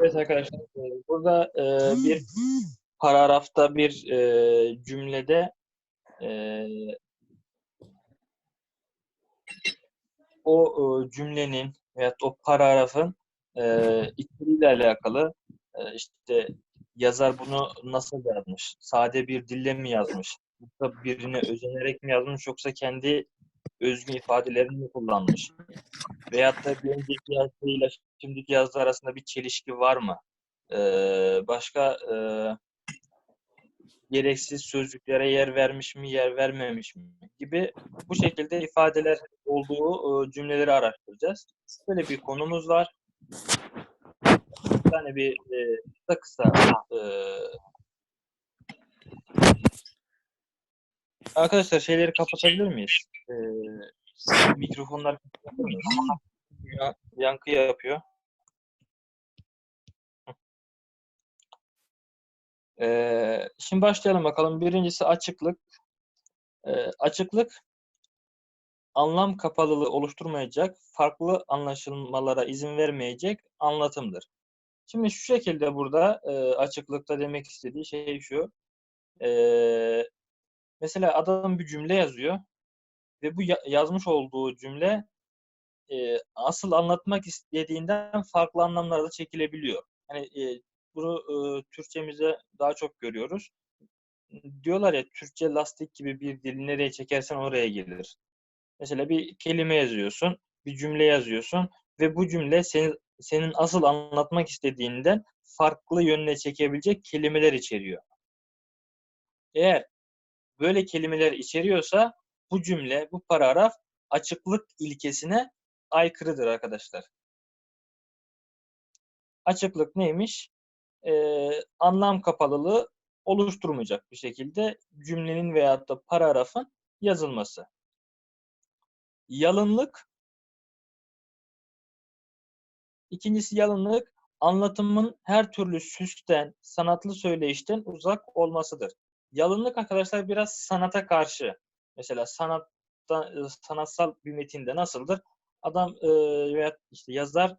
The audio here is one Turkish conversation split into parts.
Evet arkadaşlar, e, burada e, bir paragrafta bir e, cümlede e, o e, cümlenin veya o paragrafın e, içeriğiyle alakalı e, işte yazar bunu nasıl yazmış? Sade bir dille mi yazmış? Yoksa birine özenerek mi yazmış yoksa kendi özgün ifadelerini mi kullanmış? Veyahut da bir önceki yazdığıyla şimdiki yazdığı arasında bir çelişki var mı? Ee, başka e, gereksiz sözcüklere yer vermiş mi, yer vermemiş mi gibi bu şekilde ifadeler olduğu e, cümleleri araştıracağız. Böyle bir konumuz var. Tane bir e, kısa kısa e, Arkadaşlar şeyleri kapatabilir miyiz? E, mikrofonlar? Ya- Yankı yapıyor. Ee, şimdi başlayalım bakalım. Birincisi açıklık. Ee, açıklık anlam kapalılığı oluşturmayacak, farklı anlaşılmalara izin vermeyecek anlatımdır. Şimdi şu şekilde burada e, açıklıkta demek istediği şey şu. Ee, mesela adam bir cümle yazıyor ve bu ya- yazmış olduğu cümle e, asıl anlatmak istediğinden farklı anlamlarda çekilebiliyor. Yani e, bunu e, Türkçemize daha çok görüyoruz. Diyorlar ya Türkçe lastik gibi bir dil nereye çekersen oraya gelir. Mesela bir kelime yazıyorsun, bir cümle yazıyorsun ve bu cümle senin, senin asıl anlatmak istediğinden farklı yönüne çekebilecek kelimeler içeriyor. Eğer böyle kelimeler içeriyorsa bu cümle, bu paragraf açıklık ilkesine aykırıdır arkadaşlar. Açıklık neymiş? Ee, anlam kapalılığı oluşturmayacak bir şekilde cümlenin veyahut da paragrafın yazılması. Yalınlık İkincisi yalınlık anlatımın her türlü süsten, sanatlı söyleyişten uzak olmasıdır. Yalınlık arkadaşlar biraz sanata karşı. Mesela sanatta, e, sanatsal bir metinde nasıldır? Adam e, veya işte yazar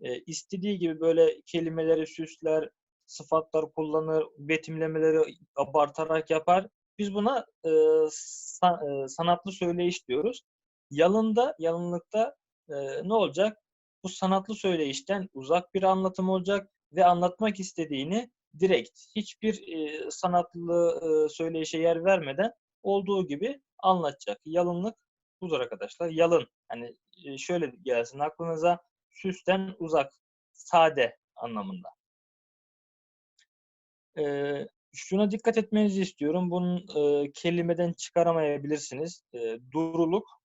e, istediği gibi böyle kelimeleri süsler, sıfatlar kullanır, betimlemeleri abartarak yapar. Biz buna e, sa- e, sanatlı söyleyiş diyoruz. Yalında, yalınlıkta e, ne olacak? Bu sanatlı söyleyişten uzak bir anlatım olacak ve anlatmak istediğini direkt hiçbir e, sanatlı e, söyleyişe yer vermeden olduğu gibi anlatacak. Yalınlık budur arkadaşlar. Yalın. Yani e, şöyle gelsin aklınıza süsten uzak, sade anlamında. Ee, şuna dikkat etmenizi istiyorum. Bunun e, kelimeden çıkaramayabilirsiniz. E, duruluk,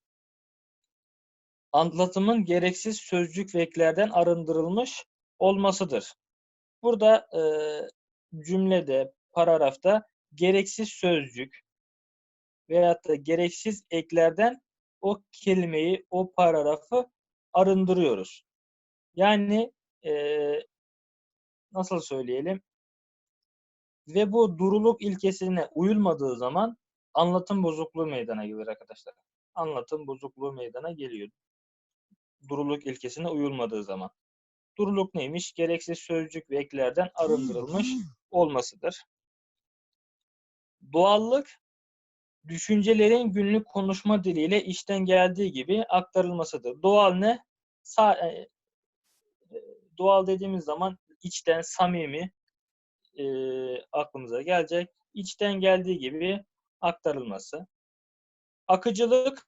anlatımın gereksiz sözcük ve eklerden arındırılmış olmasıdır. Burada e, cümlede, paragrafta gereksiz sözcük veyahut da gereksiz eklerden o kelimeyi, o paragrafı arındırıyoruz. Yani e, nasıl söyleyelim? Ve bu duruluk ilkesine uyulmadığı zaman anlatım bozukluğu meydana gelir arkadaşlar. Anlatım bozukluğu meydana geliyor. Duruluk ilkesine uyulmadığı zaman. Duruluk neymiş? Gereksiz sözcük ve eklerden arındırılmış olmasıdır. Doğallık, düşüncelerin günlük konuşma diliyle işten geldiği gibi aktarılmasıdır. Doğal ne? Sa- e, doğal dediğimiz zaman içten, samimi e, aklımıza gelecek. İçten geldiği gibi aktarılması. Akıcılık,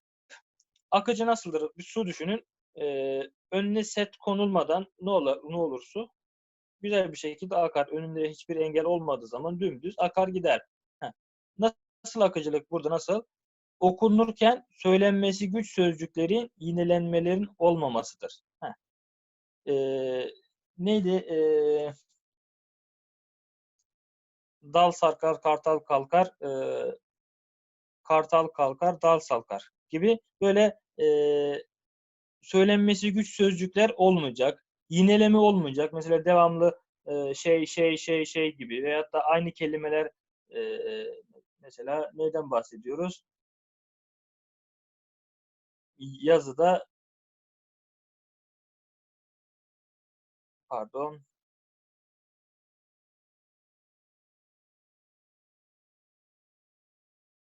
akıcı nasıldır? Bir su düşünün. E, önüne set konulmadan ne olur, ne olur su? Güzel bir şekilde akar. Önünde hiçbir engel olmadığı zaman dümdüz akar gider. Heh. Nasıl akıcılık burada nasıl? Okunurken söylenmesi güç sözcüklerin yinelenmelerin olmamasıdır. Heh. Ee, neydi? Ee, dal sarkar, kartal kalkar, e, kartal kalkar, dal salkar gibi böyle e, söylenmesi güç sözcükler olmayacak. Yineleme olmayacak. Mesela devamlı e, şey, şey, şey, şey gibi veyahut da aynı kelimeler e, Mesela neyden bahsediyoruz? Yazıda pardon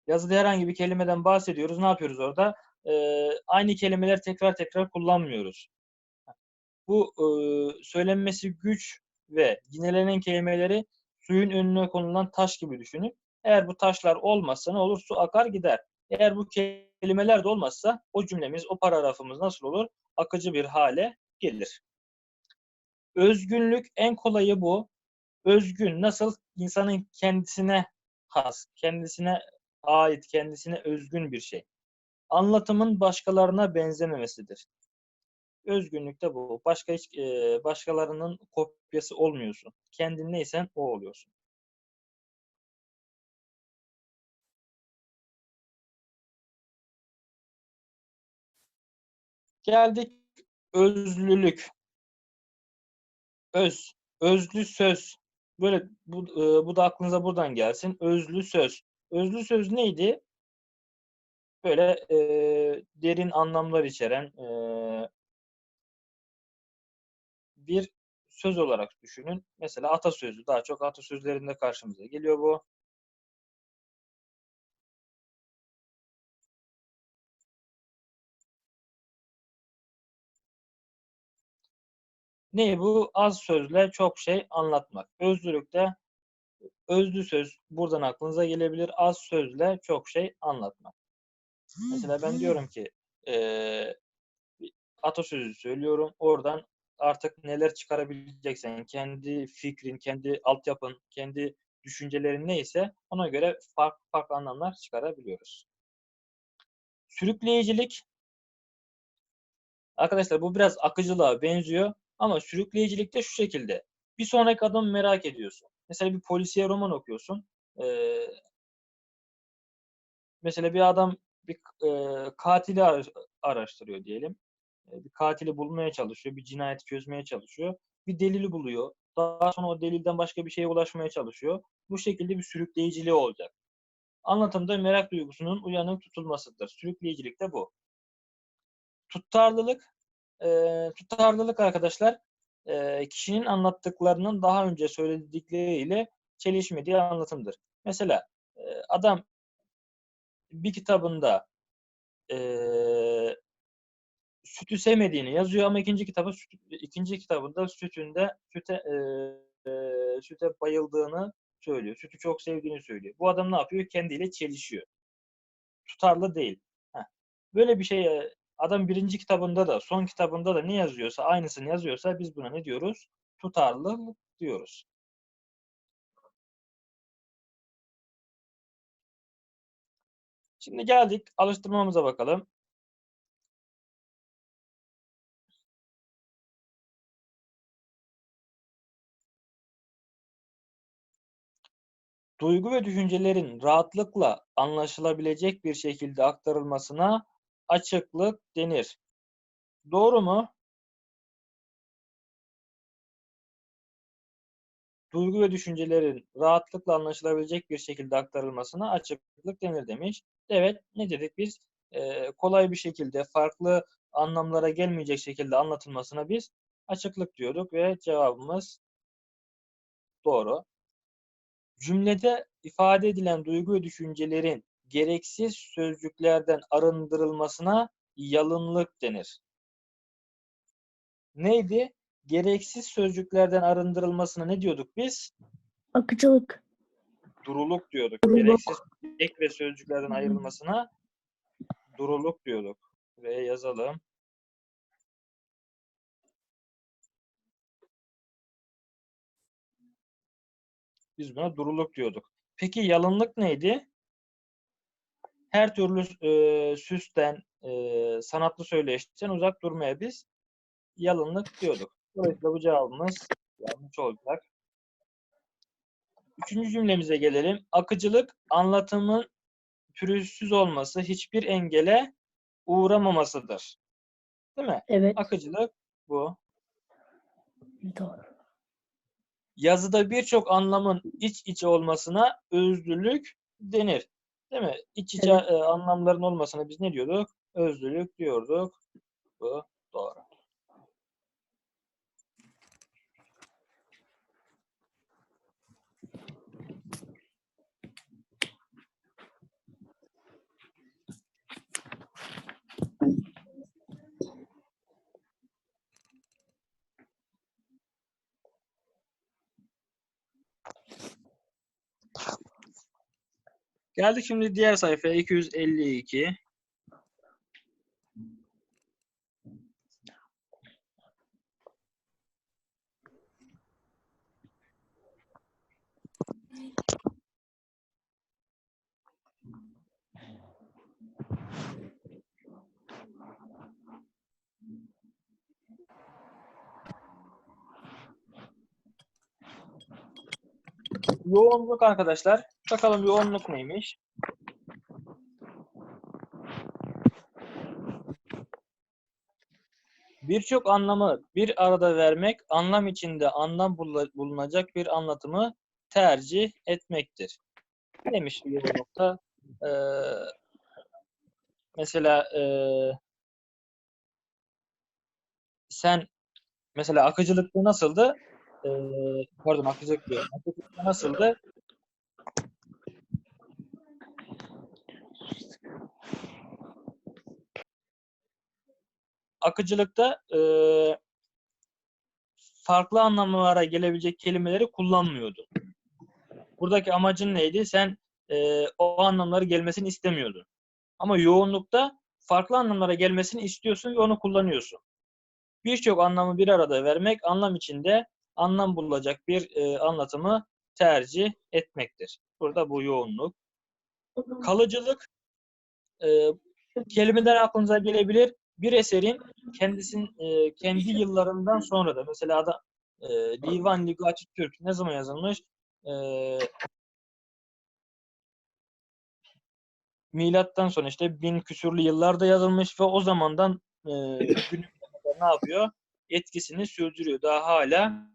yazıda herhangi bir kelimeden bahsediyoruz. Ne yapıyoruz orada? Ee, aynı kelimeler tekrar tekrar kullanmıyoruz. Bu e, söylenmesi güç ve yinelenen kelimeleri suyun önüne konulan taş gibi düşünün. Eğer bu taşlar olmazsa ne olur? Su akar gider. Eğer bu kelimeler de olmazsa o cümlemiz, o paragrafımız nasıl olur? Akıcı bir hale gelir. Özgünlük en kolayı bu. Özgün nasıl? İnsanın kendisine has, kendisine ait, kendisine özgün bir şey. Anlatımın başkalarına benzememesidir. Özgünlük de bu. Başka hiç e, başkalarının kopyası olmuyorsun. Kendin neysen o oluyorsun. Geldik özlülük. Öz, özlü söz. Böyle bu, e, bu da aklınıza buradan gelsin. Özlü söz. Özlü söz neydi? Böyle e, derin anlamlar içeren e, bir söz olarak düşünün. Mesela atasözü. Daha çok atasözlerinde karşımıza geliyor bu. Ne bu? Az sözle çok şey anlatmak. Özlülükte özlü söz buradan aklınıza gelebilir. Az sözle çok şey anlatmak. Mesela ben diyorum ki e, atasözü söylüyorum. Oradan artık neler çıkarabileceksen, kendi fikrin, kendi altyapın, kendi düşüncelerin neyse ona göre farklı farklı anlamlar çıkarabiliyoruz. Sürükleyicilik Arkadaşlar bu biraz akıcılığa benziyor ama sürükleyicilik de şu şekilde. Bir sonraki adımı merak ediyorsun. Mesela bir polisiye roman okuyorsun. Ee, mesela bir adam bir e, katili araştırıyor diyelim. E, bir katili bulmaya çalışıyor, bir cinayeti çözmeye çalışıyor. Bir delili buluyor. Daha sonra o delilden başka bir şeye ulaşmaya çalışıyor. Bu şekilde bir sürükleyiciliği olacak. Anlatımda merak duygusunun uyanık tutulmasıdır. Sürükleyicilik de bu. Tutarlılık, e, tutarlılık arkadaşlar e, kişinin anlattıklarının daha önce söyledikleriyle çelişmediği anlatımdır. Mesela e, adam bir kitabında e, sütü sevmediğini yazıyor ama ikinci kitabı ikinci kitabında sütünde süte e, e, süte bayıldığını söylüyor. Sütü çok sevdiğini söylüyor. Bu adam ne yapıyor? Kendiyle çelişiyor. Tutarlı değil. Heh. Böyle bir şey adam birinci kitabında da son kitabında da ne yazıyorsa aynısını yazıyorsa biz buna ne diyoruz? Tutarlı diyoruz. Şimdi geldik alıştırmamıza bakalım. duygu ve düşüncelerin rahatlıkla anlaşılabilecek bir şekilde aktarılmasına açıklık denir. Doğru mu? Duygu ve düşüncelerin rahatlıkla anlaşılabilecek bir şekilde aktarılmasına açıklık denir demiş. Evet, ne dedik biz? Ee, kolay bir şekilde, farklı anlamlara gelmeyecek şekilde anlatılmasına biz açıklık diyorduk ve cevabımız doğru. Cümlede ifade edilen duygu ve düşüncelerin gereksiz sözcüklerden arındırılmasına yalınlık denir. Neydi? Gereksiz sözcüklerden arındırılmasına ne diyorduk biz? Akıcılık. Duruluk diyorduk. Duruluk. Gereksiz ek ve sözcüklerden ayrılmasına duruluk diyorduk. Ve yazalım. Biz buna duruluk diyorduk. Peki yalınlık neydi? Her türlü e, süsten, e, sanatlı söyleyişten uzak durmaya biz yalınlık diyorduk. Dolayısıyla bu cevabımız yanlış olacak. Üçüncü cümlemize gelelim. Akıcılık, anlatımın pürüzsüz olması, hiçbir engele uğramamasıdır. Değil mi? Evet. Akıcılık bu. Doğru. Yazıda birçok anlamın iç içe olmasına özlülük denir. Değil mi? İç içe Evet. e, anlamların olmasına biz ne diyorduk? Özlülük diyorduk. Bu doğru. Geldik şimdi diğer sayfaya 252. Yoğunluk arkadaşlar. Bakalım yoğunluk neymiş? Birçok anlamı bir arada vermek, anlam içinde anlam bulunacak bir anlatımı tercih etmektir. Neymiş bu yoğunlukta? Ee, mesela ee, sen mesela akıcılıkta nasıldı? Ee, pardon akıcılık diyor. Akıcılıkta nasıldı? Akıcılıkta ee, farklı anlamlara gelebilecek kelimeleri kullanmıyordu. Buradaki amacın neydi? Sen ee, o anlamları gelmesini istemiyordun. Ama yoğunlukta farklı anlamlara gelmesini istiyorsun ve onu kullanıyorsun. Birçok anlamı bir arada vermek, anlam içinde anlam bulacak bir e, anlatımı tercih etmektir. Burada bu yoğunluk. Kalıcılık e, kelimeden aklınıza gelebilir. Bir eserin kendisin e, kendi yıllarından sonra da mesela adam e, Divan Ligati Türk ne zaman yazılmış? E, milattan sonra işte bin küsürlü yıllarda yazılmış ve o zamandan e, günümüze kadar ne yapıyor? Etkisini sürdürüyor. Daha hala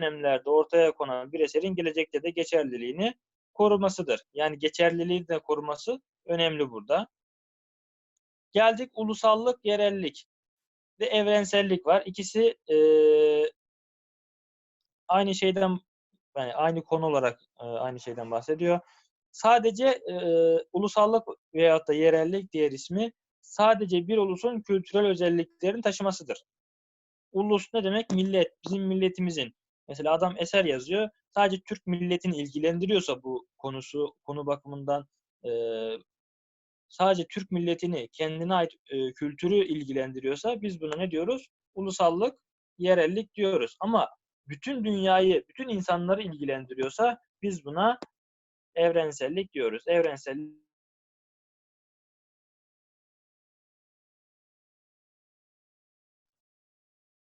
dönemlerde ortaya konan bir eserin gelecekte de geçerliliğini korumasıdır. Yani geçerliliği de koruması önemli burada. Geldik ulusallık, yerellik ve evrensellik var. İkisi e, aynı şeyden yani aynı konu olarak e, aynı şeyden bahsediyor. Sadece e, ulusallık veyahut da yerellik diğer ismi sadece bir ulusun kültürel özelliklerini taşımasıdır. Ulus ne demek? Millet. Bizim milletimizin. Mesela adam eser yazıyor. Sadece Türk milletini ilgilendiriyorsa bu konusu, konu bakımından e, sadece Türk milletini, kendine ait e, kültürü ilgilendiriyorsa biz buna ne diyoruz? Ulusallık, yerellik diyoruz. Ama bütün dünyayı, bütün insanları ilgilendiriyorsa biz buna evrensellik diyoruz. Evrensellik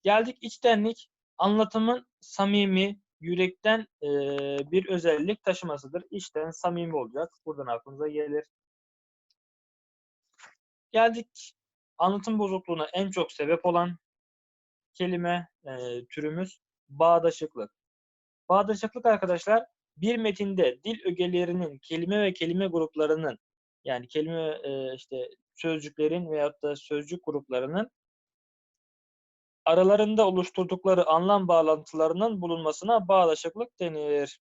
Geldik içtenlik. Anlatımın samimi, yürekten e, bir özellik taşımasıdır. İçten, samimi olacak. Buradan aklınıza gelir. Geldik anlatım bozukluğuna en çok sebep olan kelime e, türümüz bağdaşıklık. Bağdaşıklık arkadaşlar bir metinde dil ögelerinin kelime ve kelime gruplarının yani kelime e, işte sözcüklerin veyahut da sözcük gruplarının aralarında oluşturdukları anlam bağlantılarının bulunmasına bağdaşıklık denir.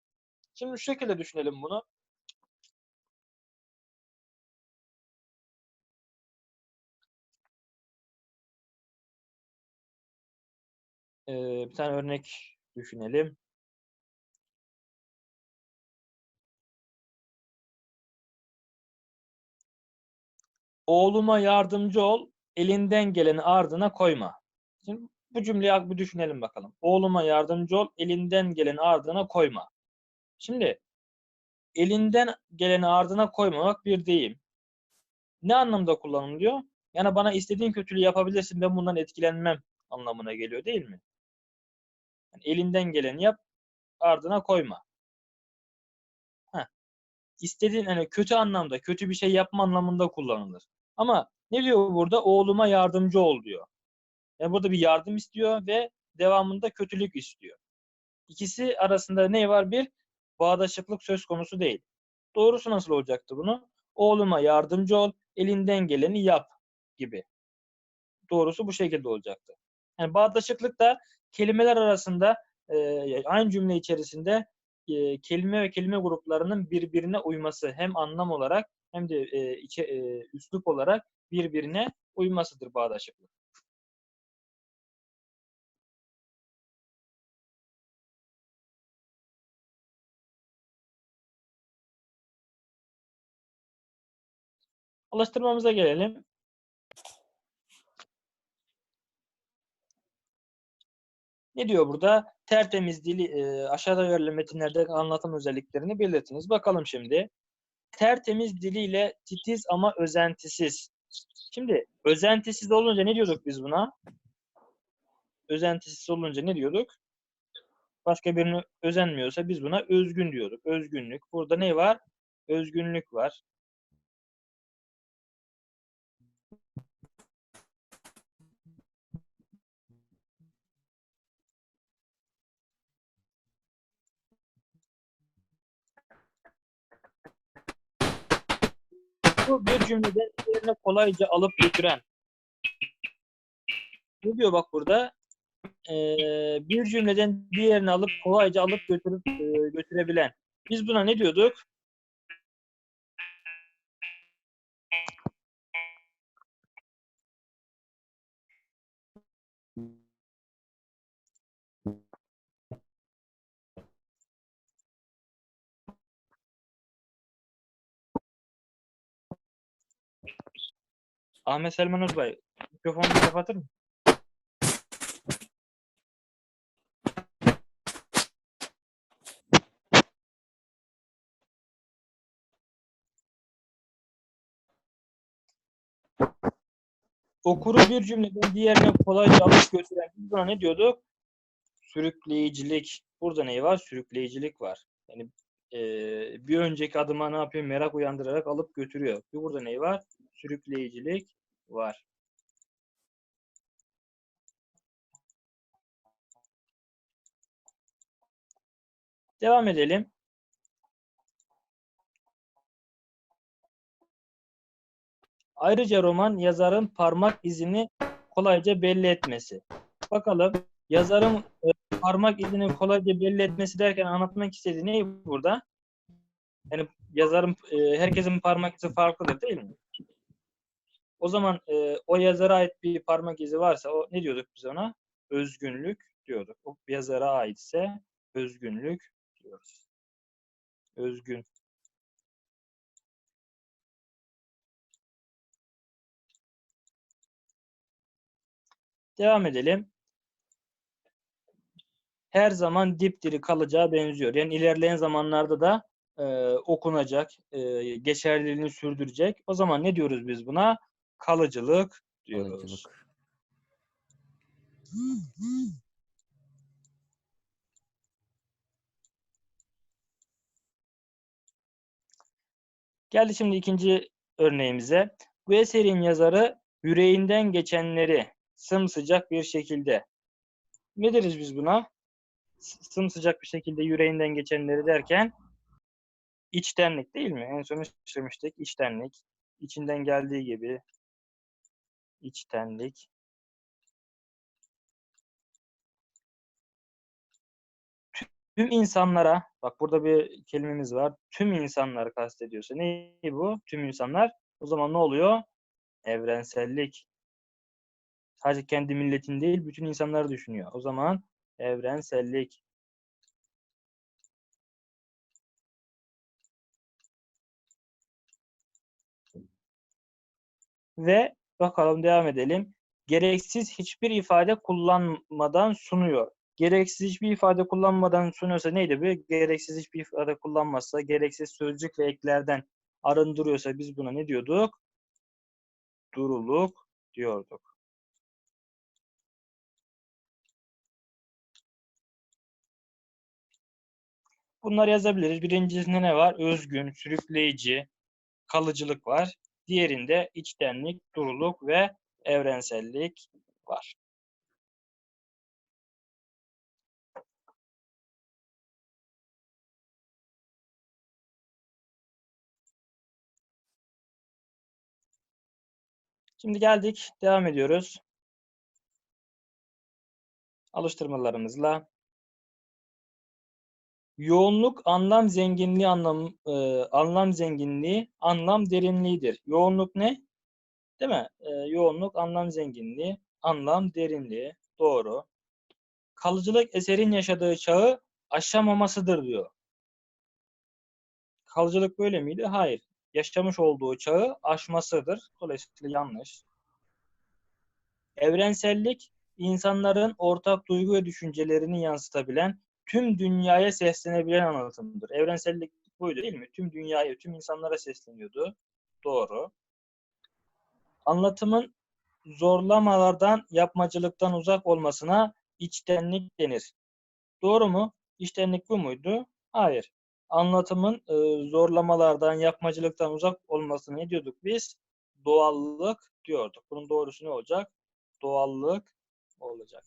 Şimdi şu şekilde düşünelim bunu. Ee, bir tane örnek düşünelim. Oğluma yardımcı ol, elinden geleni ardına koyma. Şimdi bu cümleyi bir düşünelim bakalım. Oğluma yardımcı ol, elinden geleni ardına koyma. Şimdi elinden geleni ardına koymamak bir deyim. Ne anlamda kullanılıyor? Yani bana istediğin kötülüğü yapabilirsin ben bundan etkilenmem anlamına geliyor değil mi? Yani elinden geleni yap, ardına koyma. Heh. İstediğin hani kötü anlamda, kötü bir şey yapma anlamında kullanılır. Ama ne diyor burada? Oğluma yardımcı ol diyor. Yani burada bir yardım istiyor ve devamında kötülük istiyor. İkisi arasında ne var? Bir bağdaşıklık söz konusu değil. Doğrusu nasıl olacaktı bunu? Oğluma yardımcı ol, elinden geleni yap gibi. Doğrusu bu şekilde olacaktı. Yani bağdaşıklık da kelimeler arasında aynı cümle içerisinde kelime ve kelime gruplarının birbirine uyması hem anlam olarak hem de e, üslup olarak birbirine uymasıdır bağdaşıklık. Alıştırmamıza gelelim. Ne diyor burada? Tertemiz dili e, aşağıda verilen metinlerde anlatım özelliklerini belirtiniz. Bakalım şimdi. Tertemiz diliyle titiz ama özentisiz. Şimdi özentisiz olunca ne diyorduk biz buna? Özentisiz olunca ne diyorduk? Başka birini özenmiyorsa biz buna özgün diyorduk. Özgünlük. Burada ne var? Özgünlük var. Bu bir cümlede diğerine kolayca alıp götüren. Ne diyor bak burada? Ee, bir cümleden diğerini alıp kolayca alıp götürüp e, götürebilen. Biz buna ne diyorduk? Ahmet Selman Özbay, mikrofonunu kapatır mı? Okuru bir cümleden diğerine kolayca alıp götüren. Biz buna ne diyorduk? Sürükleyicilik. Burada ne var? Sürükleyicilik var. Yani e, bir önceki adıma ne yapıyor? Merak uyandırarak alıp götürüyor. Burada ne var? Sürükleyicilik var. Devam edelim. Ayrıca roman yazarın parmak izini kolayca belli etmesi. Bakalım yazarın e, parmak izini kolayca belli etmesi derken anlatmak istediği ne burada? Yani yazarın e, herkesin parmak izi farklıdır değil mi? O zaman e, o yazara ait bir parmak izi varsa o ne diyorduk biz ona? Özgünlük diyorduk. O yazara aitse özgünlük diyoruz. Özgün. Devam edelim. Her zaman dipdiri kalacağı benziyor. Yani ilerleyen zamanlarda da e, okunacak, e, geçerliliğini sürdürecek. O zaman ne diyoruz biz buna? Kalıcılık diyoruz. Kalıcılık. Geldi şimdi ikinci örneğimize. Bu eserin yazarı yüreğinden geçenleri sımsıcak bir şekilde. Ne deriz biz buna? Sımsıcak bir şekilde yüreğinden geçenleri derken içtenlik değil mi? En son işlemiştik. İçtenlik. İçinden geldiği gibi içtenlik. Tüm insanlara, bak burada bir kelimemiz var. Tüm insanları kastediyorsa. Ne bu? Tüm insanlar. O zaman ne oluyor? Evrensellik. Sadece kendi milletini değil, bütün insanları düşünüyor. O zaman evrensellik. Ve bakalım devam edelim. Gereksiz hiçbir ifade kullanmadan sunuyor. Gereksiz hiçbir ifade kullanmadan sunuyorsa neydi bu? Gereksiz hiçbir ifade kullanmazsa, gereksiz sözcük ve eklerden arındırıyorsa biz buna ne diyorduk? Duruluk diyorduk. Bunları yazabiliriz. Birincisinde ne var? Özgün, sürükleyici, kalıcılık var. Diğerinde içtenlik, duruluk ve evrensellik var. Şimdi geldik, devam ediyoruz. Alıştırmalarımızla Yoğunluk anlam zenginliği anlam e, anlam zenginliği anlam derinliğidir. Yoğunluk ne? Değil mi? E, yoğunluk anlam zenginliği anlam derinliği. Doğru. Kalıcılık eserin yaşadığı çağı aşamamasıdır diyor. Kalıcılık böyle miydi? Hayır. Yaşamış olduğu çağı aşmasıdır. Dolayısıyla yanlış. Evrensellik insanların ortak duygu ve düşüncelerini yansıtabilen, tüm dünyaya seslenebilen anlatımdır. Evrensellik buydu değil mi? Tüm dünyaya, tüm insanlara sesleniyordu. Doğru. Anlatımın zorlamalardan, yapmacılıktan uzak olmasına içtenlik denir. Doğru mu? İçtenlik bu muydu? Hayır. Anlatımın e, zorlamalardan, yapmacılıktan uzak olmasını ne diyorduk biz? Doğallık diyorduk. Bunun doğrusu ne olacak? Doğallık olacak.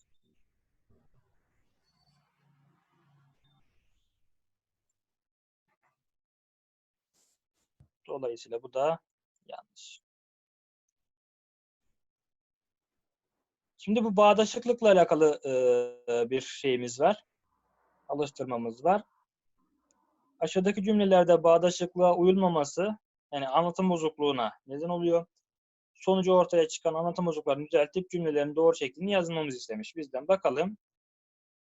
Dolayısıyla bu da yanlış. Şimdi bu bağdaşıklıkla alakalı e, bir şeyimiz var. Alıştırmamız var. Aşağıdaki cümlelerde bağdaşıklığa uyulmaması yani anlatım bozukluğuna neden oluyor. Sonucu ortaya çıkan anlatım bozukluklarını düzeltip cümlelerin doğru şeklini yazmamızı istemiş bizden. Bakalım.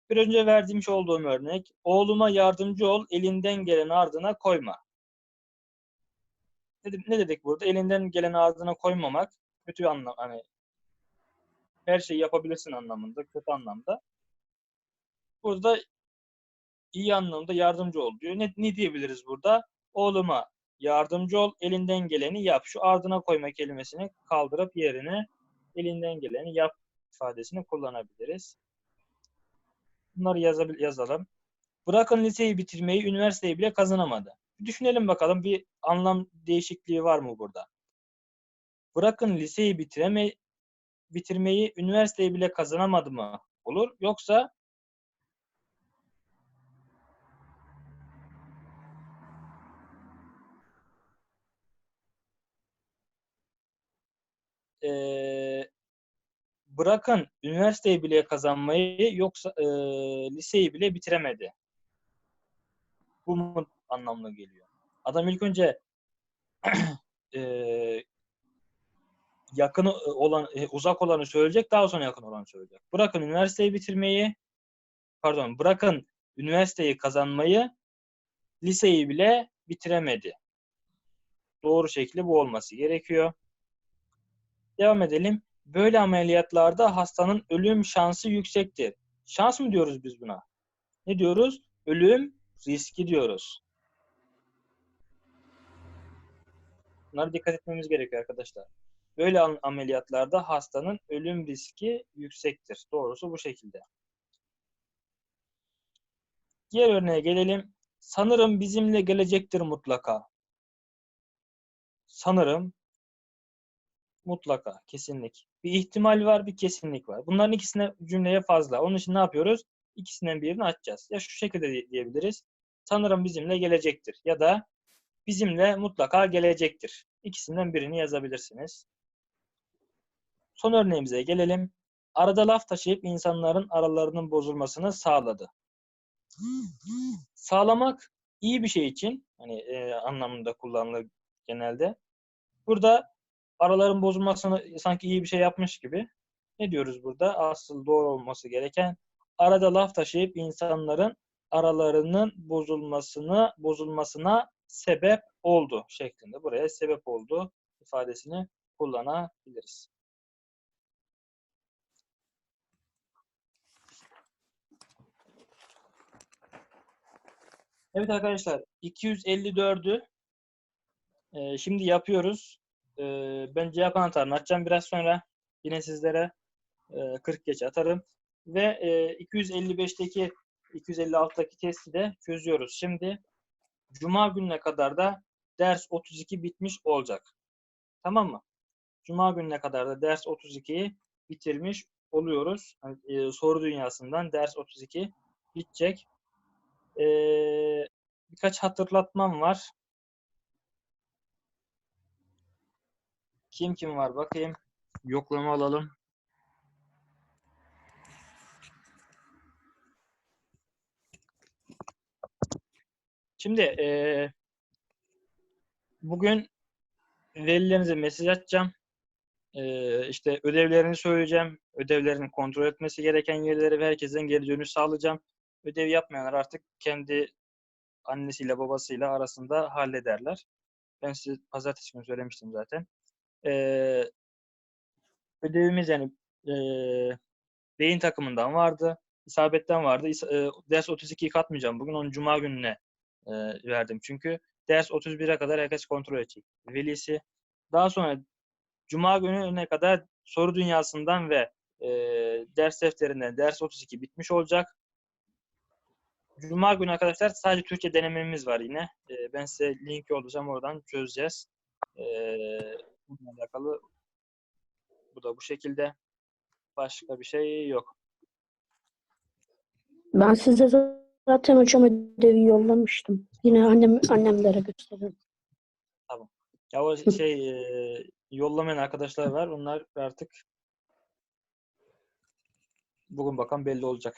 Bir önce verdiğim olduğum örnek. Oğluma yardımcı ol, elinden gelen ardına koyma. Ne, dedik burada? Elinden gelen ardına koymamak kötü anlam hani her şeyi yapabilirsin anlamında, kötü anlamda. Burada iyi anlamda yardımcı ol diyor. Ne, ne diyebiliriz burada? Oğluma yardımcı ol, elinden geleni yap. Şu ardına koyma kelimesini kaldırıp yerine elinden geleni yap ifadesini kullanabiliriz. Bunları yazabil yazalım. Bırakın liseyi bitirmeyi, üniversiteyi bile kazanamadı. Düşünelim bakalım bir anlam değişikliği var mı burada? Bırakın liseyi bitireme, bitirmeyi, üniversiteyi bile kazanamadı mı olur? Yoksa e, bırakın üniversiteyi bile kazanmayı yoksa e, liseyi bile bitiremedi. Bu mu anlamına geliyor? Adam ilk önce e, yakın olan, e, uzak olanı söyleyecek, daha sonra yakın olanı söyleyecek. Bırakın üniversiteyi bitirmeyi, pardon, bırakın üniversiteyi kazanmayı, liseyi bile bitiremedi. Doğru şekli bu olması gerekiyor. Devam edelim. Böyle ameliyatlarda hastanın ölüm şansı yüksektir. Şans mı diyoruz biz buna? Ne diyoruz? Ölüm riski diyoruz. Bunlara dikkat etmemiz gerekiyor arkadaşlar. Böyle ameliyatlarda hastanın ölüm riski yüksektir. Doğrusu bu şekilde. Diğer örneğe gelelim. Sanırım bizimle gelecektir mutlaka. Sanırım mutlaka, kesinlik. Bir ihtimal var, bir kesinlik var. Bunların ikisine cümleye fazla. Onun için ne yapıyoruz? İkisinden birini açacağız. Ya şu şekilde diyebiliriz. Sanırım bizimle gelecektir. Ya da bizimle mutlaka gelecektir. İkisinden birini yazabilirsiniz. Son örneğimize gelelim. Arada laf taşıyıp insanların aralarının bozulmasını sağladı. Sağlamak iyi bir şey için hani e, anlamında kullanılır genelde. Burada araların bozulmasını sanki iyi bir şey yapmış gibi. Ne diyoruz burada? Asıl doğru olması gereken arada laf taşıyıp insanların aralarının bozulmasını bozulmasına sebep oldu şeklinde. Buraya sebep oldu ifadesini kullanabiliriz. Evet arkadaşlar 254'ü e, şimdi yapıyoruz. E, ben cevap anahtarını açacağım biraz sonra. Yine sizlere e, 40 geç atarım. Ve e, 255'teki 256'daki testi de çözüyoruz. Şimdi Cuma gününe kadar da ders 32 bitmiş olacak. Tamam mı? Cuma gününe kadar da ders 32'yi bitirmiş oluyoruz. Yani, e, soru dünyasından ders 32 bitecek. E, birkaç hatırlatmam var. Kim kim var bakayım. yoklama alalım. Şimdi eee, bugün velilerinize mesaj atacağım. Eee işte ödevlerini söyleyeceğim. Ödevlerini kontrol etmesi gereken yerlere ve herkesten geri dönüş sağlayacağım. Ödev yapmayanlar artık kendi annesiyle babasıyla arasında hallederler. Ben size pazartesi günü söylemiştim zaten. Eee ödevimiz yani eee beyin takımından vardı. İsabetten vardı. Eee, ders 32'yi katmayacağım. Bugün onu cuma gününe eee, verdim. Çünkü ders 31'e kadar herkes kontrol edecek. Velisi. Daha sonra cuma gününe kadar soru dünyasından ve eee, ders defterinden ders 32 bitmiş olacak. Cuma günü arkadaşlar sadece Türkçe denememiz var yine. Eee, ben size link yollayacağım oradan çözeceğiz. Eee bununla alakalı bu da bu şekilde. Başka bir şey yok. Ben size zaten hocam ödevi yollamıştım. Yine annem annemlere gösterdim. Ya o şey eee, yollamayan arkadaşlar var. Onlar artık bugün bakan belli olacak.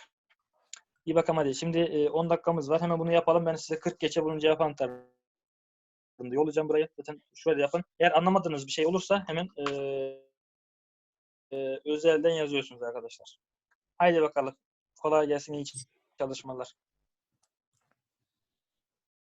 İyi bakalım hadi. Şimdi eee, 10 dakikamız var. Hemen bunu yapalım. Ben size 40 geçe bunun cevap anahtarını yollayacağım buraya. Zaten şöyle yapın. Eğer anlamadığınız bir şey olursa hemen eee, eee, özelden yazıyorsunuz arkadaşlar. Haydi bakalım. Kolay gelsin. iyi çalışmalar.